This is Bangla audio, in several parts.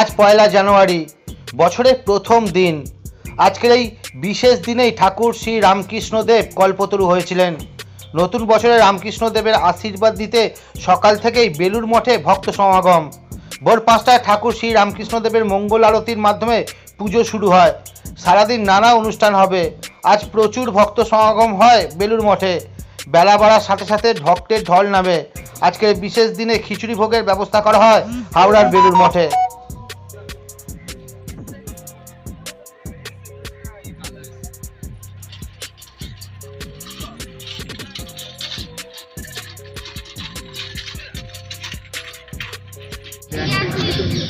আজ পয়লা জানুয়ারি, বছরের প্রথম দিন। আজকের এই বিশেষ দিনেই ঠাকুর শ্রী রামকৃষ্ণদেব কল্পতরু হয়েছিলেন। নতুন বছরে রামকৃষ্ণদেবের আশীর্বাদ দিতে সকাল থেকেই বেলুর মঠে ভক্ত সমাগম। ভোর পাঁচটায় ঠাকুর শ্রী রামকৃষ্ণদেবের মঙ্গল আরতির মাধ্যমে পুজো শুরু হয়। সারাদিন নানা অনুষ্ঠান হবে। আজ প্রচুর ভক্ত সমাগম হয় বেলুর মঠে। বেলা বাড়ার সাথে সাথে ভক্তের ঢল নামে। আজকের বিশেষ দিনে খিচুড়ি ভোগের ব্যবস্থা করা হয় হাওড়ার বেলুর মঠে।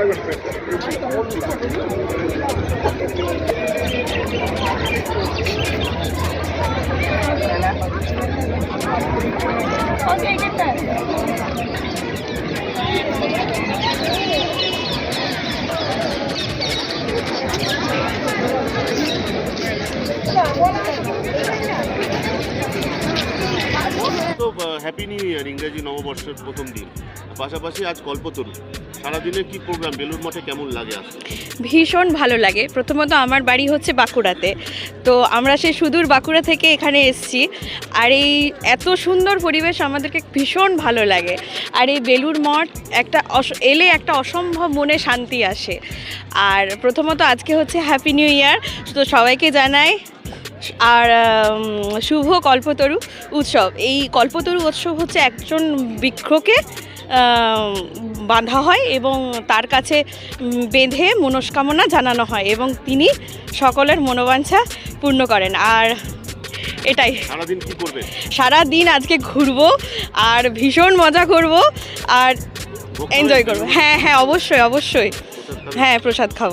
তো হ্যাপি নিউ ইয়ার ইংরেজি নববর্ষের প্রথম দিন। পাশাপাশি আজ কল্পতরু। ভীষণ ভালো লাগে। প্রথমত আমার বাড়ি হচ্ছে বাঁকুড়াতে। তো আমরা সেই সুদূর বাঁকুড়া থেকে এখানে এসছি। আর এই এত সুন্দর পরিবেশ আমাদেরকে ভীষণ ভালো লাগে। আর এই বেলুর মঠ একটা এলে একটা অসম্ভব মনে শান্তি আসে। আর প্রথমত আজকে হচ্ছে হ্যাপি নিউ ইয়ার তো সবাইকে জানাই। আর শুভ কল্পতরু উৎসব। এই কল্পতরু উৎসব হচ্ছে একজন বৃক্ষকে বাঁধা হয় এবং তার কাছে বেঁধে মনস্কামনা জানানো হয় এবং তিনি সকলের মনোবাঞ্ছা পূর্ণ করেন। আর এটাই। সারাদিন কি করবে? সারা দিন আজকে ঘুরবো আর ভীষণ মজা করব আর এনজয় করব। হ্যাঁ হ্যাঁ অবশ্যই অবশ্যই। হ্যাঁ প্রসাদ খাব।